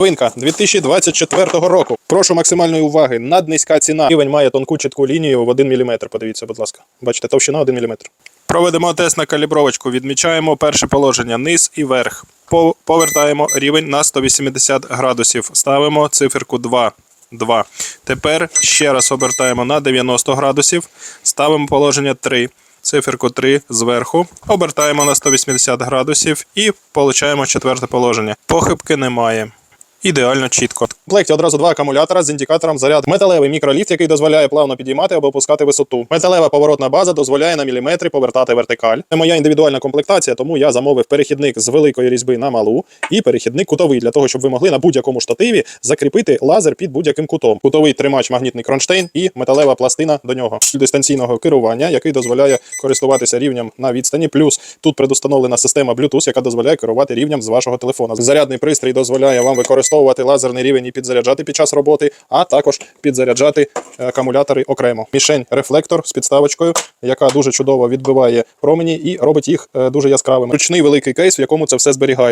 Новинка 2024 року. Прошу максимальної уваги. Наднизька ціна. Рівень має тонку чітку лінію в 1 мм. Подивіться, будь ласка. Бачите, товщина 1 мм. Проведемо тест на калібровочку. Відмічаємо перше положення низ і верх. Повертаємо рівень на 180 градусів. Ставимо циферку 2. 2. Тепер ще раз обертаємо на 90 градусів. Ставимо положення 3. Циферку 3 зверху. Обертаємо на 180 градусів і получаємо четверте положення. Похибки немає. Ідеально чітко. Комплекті одразу два акумулятора з індикатором заряду. Металевий мікроліфт, який дозволяє плавно підіймати або опускати висоту. Металева поворотна база дозволяє на міліметри повертати вертикаль. Це моя індивідуальна комплектація, тому я замовив перехідник з великої різьби на малу і перехідник кутовий для того, щоб ви могли на будь-якому штативі закріпити лазер під будь-яким кутом. Кутовий тримач магнітний кронштейн і металева пластина до нього дистанційного керування, який дозволяє користуватися рівнем на відстані. Плюс тут предустановлена система Bluetooth, яка дозволяє керувати рівнем з вашого телефона. Зарядний пристрій дозволяє вам використовувати лазерний рівень і підзаряджати під час роботи, а також підзаряджати е, акумулятори окремо. Мішень рефлектор з підставочкою, яка дуже чудово відбиває промені і робить їх е, дуже яскравими. Ручний великий кейс, в якому це все зберігається.